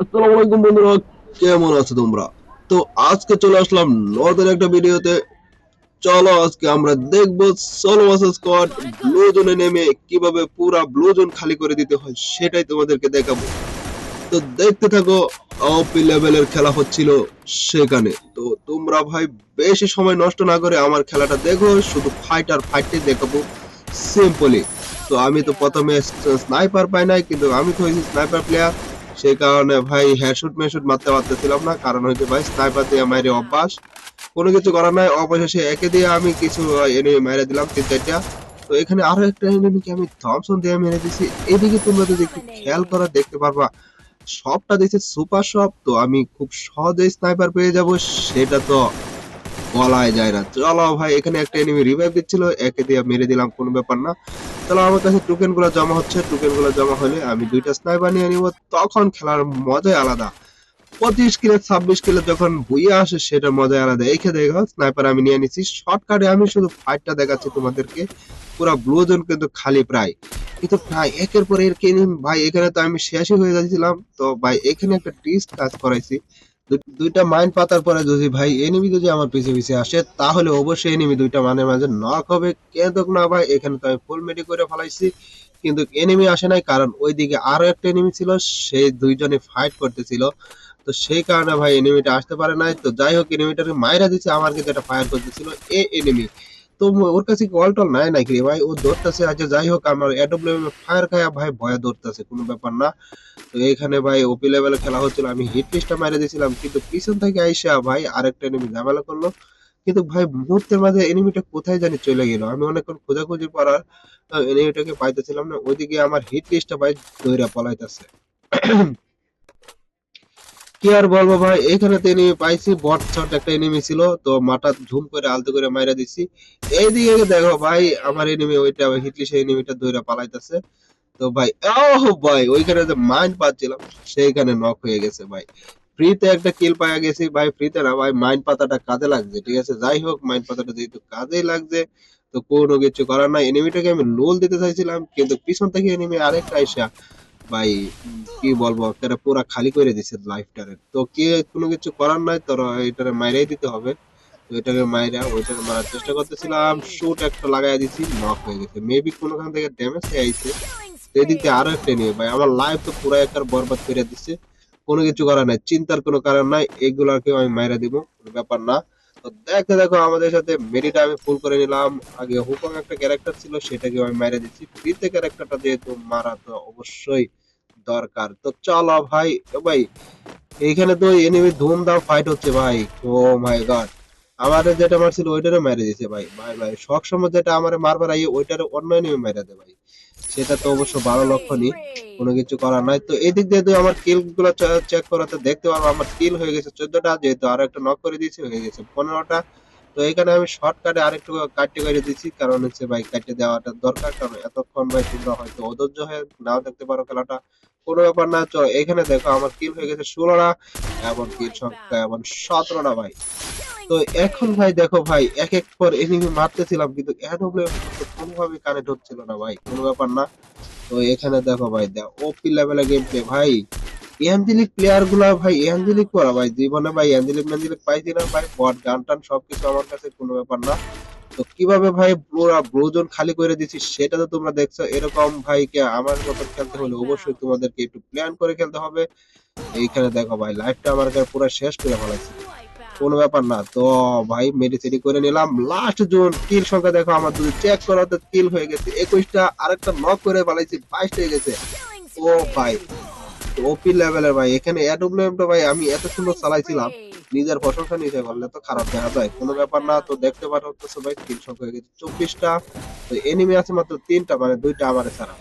আসসালামু বন্ধুরা, কেমন আছো তোমরা? তো আজকে চলে আসলাম নতুন একটা ভিডিওতে। চলো আজকে আমরা দেখব সোলো স্কোয়াড ব্লু জোনে নেমে কীভাবে পুরা ব্লু জোন খালি করে দিতে হয় সেটাই তোমাদেরকে দেখাবো। তো দেখতে থাকো ওপি লেভেলের খেলা হচ্ছিল সেখানে। তো তোমরা ভাই বেশি সময় নষ্ট না করে আমার খেলাটা দেখো, শুধু ফাইট আর ফাইটটাই দেখাবো। সিম্পলি তো আমি তো প্রথমে স্নাইপার পাই নাই, কিন্তু আমি তো হয়েছি স্নাইপার প্লেয়ার সেই কারণে ভাই হ্যাশুট মেশুট মারতে পারতেছিলাম না, কারণ হচ্ছে ভাই স্নাইপার দিয়ে মাইরে অভ্যাস। কোনো কিছু করার নাই, অবশেষে একে দিয়ে আমি কিছু এনিমি মেরে দিলাম তিন চারটা। তো এখানে আরও একটা এনিমিকে আমি থমসন দিয়ে মেরে দিছি। এদিকে তোমরা যদি একটু খেয়াল করা দেখতে পারবা, সবটা দিচ্ছে সুপার শপ তো আমি খুব সহজেই স্নাইপার পেয়ে যাব, সেটা তো বলাই যায় না। চলো ভাই, এখানে একটা এনিমি রিভাইভ দিচ্ছিল, একে দিয়ে মেরে দিলাম, কোনো ব্যাপার না। তাহলে আমার কাছে টোকেনগুলো জমা হচ্ছে টোকেনগুলো জমা হলে আমি দুইটা স্নাইপার নিয়ে নিব, তখন খেলার মজাই আলাদা। পঁচিশ কিলো, ছাব্বিশ কিলো যখন বইয়ে আসে সেটা মজাই আলাদা। এইখে দেখো স্নাইপার আমি নিয়ে নিচ্ছি শর্টকাটে আমি শুধু ফাইটটা দেখাচ্ছি তোমাদেরকে। পুরো ব্লু জোন কিন্তু খালি প্রায়। কিন্তু প্রায় একের পর এর কে ভাই, এখানে তো আমি শেষই হয়ে যাচ্ছিলাম। তো ভাই, এখানে একটা টিস্ট কাজ করাইছি। দুইটা মাইন্ড পাতার পরে যদি ভাই এনিমি যদি আমার পিছে পিছে আসে, তাহলে অবশ্যই এনিমি দুইটা মানে মাঝে নক হবে। কিন্তু না ভাই? এখানে তো আমি ফুল মেডি করে ফেলাইছি। কিন্তু এনিমি আসে নাই, কারণ ওইদিকে আরও একটা এনিমি ছিল সেই দুইজনে ফাইট করতেছিল। তো সেই কারণে ভাই এনিমিটা আসতে পারে নাই। তো যাই হোক এনিমিটাকে মাইরা দিচ্ছে আমার কিন্তু একটা ফায়ার করতেছিল। এ এনিমি তো ওর কাছে কি অল টল নাই নাকি রে ভাই? ও ধরতেছে আচ্ছা যাই হোক, আমার এডব্লিউ ফায়ার খায়া ভাই ভয়ে ধরতেছে কোনো ব্যাপার না। তো এইখানে ভাই ওপি লেভেলে খেলা হচ্ছিল, আমি হিট লিস্টটা মেরে দিয়েছিলাম, কিন্তু পিছন থেকে আইসা ভাই আরেকটা এনিমি ঝামেলা করল। কিন্তু ভাই মুহূর্তের মাঝে এনিমিটা কোথায় জানি চলে গেল। আমি অনেকক্ষণ খোঁজাখুঁজি করার এনিমিটাকে পাইতেছিলাম না, ওইদিকে আমার হিট লিস্টটা ভাই দইরা পলাইতেছে। কি আর বলব ভাই? এখানে তো এনিমি পাইছি বট শট একটা এনিমি ছিল, তো মাথা ঝুম করে আলতো করে মাইরা দিছি। এইদিকে দেখো ভাই, আমার এনিমি ওইটা হিটলিস্ট এনিমিটা দইরা পালাইতেছে। তো ভাই ও ভাই, ওইখানে যে মাইন্ড পাচ্ছিলাম, সেইখানে নক হয়ে গেছে ভাই। ফ্রিতে একটা কিল পাওয়া গেছি ভাই ফ্রিতে না ভাই মাইন্ড পাতাটা কাজে লাগছে, ঠিক আছে? যাই হোক মাইন্ড পাতাটা যেহেতু কাজেই লাগছে, তো কোনো কিছু করার নাই। এনিমিটাকে আমি লোল দিতে চাইছিলাম, কিন্তু পিছন থেকে এনিমি আরেকটা আইসা ভাই, কি বলব একটা পুরা খালি করে দিছে লাইফটারে তো কি কোনো কিছু করার নাই, তোর এটারে মাইরাই দিতে হবে। তো এটাকে মাইরা ওইটাকে মারার চেষ্টা করতেছিলাম শুট একটা লাগাই দিছি নক হয়ে গেছে। মেবি কোনোখান থেকে ড্যামেজ হয়ে আইছে। এদিক দিয়ে আরও একটা নিয়ে, ভাই, আমার লাইফ তো পুরো একবার বরবাদ করে দিচ্ছে কোনো কিছু করার নাই, চিন্তার কোনো কারণ নাই এগুলাকে আমি মাইরা দিব ব্যাপার না। তো দেখতে দেখো, আমাদের সাথে মেডিটা আমি ফুল করে নিলাম। আগে হুকং একটা ক্যারেক্টার ছিল সেটাকে আমি মাইরা দিচ্ছি। ফ্রিতে ক্যারেক্টারটা যেহেতু মারা তো অবশ্যই দরকার। তো চলো ভাই ভাই, এইখানে তো এনিমি ধুমধাম ফাইট হচ্ছে ভাই। ও মাই গড আমারে যেটা মারছিল ওইটারে মেরে দিছে ভাই। ভাই ভাই, সব সময় যেটা আমারে মারবার আইয়ে ওইটারে অন্য এনিমি মেরে দেয় ভাই। সেটা তো অবশ্য ভালো লক্ষণই কোনো কিছু করার নাই। তো এই দিক দিয়ে তুই আমার কিলগুলো চেক করাতে দেখতে পারব, আমার কিল হয়ে গেছে চোদ্দটা, যেহেতু আরও একটা নক করে দিয়েছি, হয়ে গেছে পনেরোটা। তো এখানে আমি শর্টকাটে আরেকটু কাটতে করে দিচ্ছি কারণ হচ্ছে ভাই, কাটতে দেওয়াটা দরকার, কারণ এতক্ষণ ভাই তোমরা হয়তো অধৈর্য হয়ে নাও দেখতে পারো খেলাটা। কোনো ব্যাপার না, চলো, এখানে দেখো আমার কিল হয়ে গেছে ষোলোটা, এমন কিল সংখ্যা, এমন সতেরোটা ভাই। তো এখন ভাই দেখো ভাই এক এক পর এনিমি মারতেছিলাম, কিন্তু এডব্লিউ কোনোভাবে কানেক্ট হচ্ছিল না ভাই, কোনো ব্যাপার না। তো এখানে দেখো ভাই ওপি লেভেলে গেম প্লে ভাই। অ্যাঞ্জেলিক প্লেয়ারগুলা ভাই অ্যাঞ্জেলিক করা ভাই, জীবনে ভাই অ্যাঞ্জেলিক ম্যাঞ্জেলিক পাইছি না ভাই বট গান টান সবকিছু আমার কাছে কোনো ব্যাপার না। তো কীভাবে ভাই পুরো ব্রোজন খালি করে দিচ্ছি সেটা তো তোমরা দেখছ। এরকম ভাই কে আমার মতো খেলতে হলে অবশ্যই তোমাদেরকে একটু প্ল্যান করে খেলতে হবে। এইখানে দেখো ভাই লাইফটা আমার পুরো শেষ করে ফেলাইছে। কোনো ব্যাপার না। তো ভাই মেডিসিটি করে নিলাম। লাস্ট জোন কিল সংখ্যা দেখো, আমার যদি চেক করাতে কিল হয়ে গেছে। একুশটা আরেকটা নক করে ফেলাইছি, বাইশটা হয়ে গেছে। ও ভাই ওপি লেভেলের ভাই, এখানে এডব্লিউএম টা ভাই, আমি এত সুন্দর চালাইছিলাম। নিজের প্রশংসা নিজে করলে তো খারাপ দেখা যায়। কোনো ব্যাপার না, তো দেখতে পারো তো সবাই কিল সংখ্যা হয়ে গেছে। চব্বিশটা, তো এনিমি আছে মাত্র তিনটা মানে দুইটা আমার ছাড়া।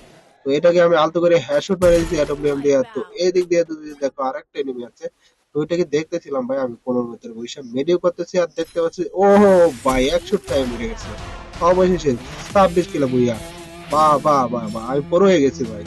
তো এটাকে আমি আলতো করে হ্যাশট মেরে দিয়েছি এডব্লিউএম দিয়ে। তো এই দিক দিয়ে যদি দেখো আরেকটা এনিমি আছে, তো ওইটাকে দেখতেছিলাম ভাই আমি পনেরো মিটার বসে মেডিও করতেছি আর দেখতে পাচ্ছি ও ভাই, একশো টাইম উঠে গেছে। অবশেষে ছাব্বিশ কিলো বুইয়া। বাহ বাহ বাহ বাহ, আমি বড় হয়ে গেছি ভাই।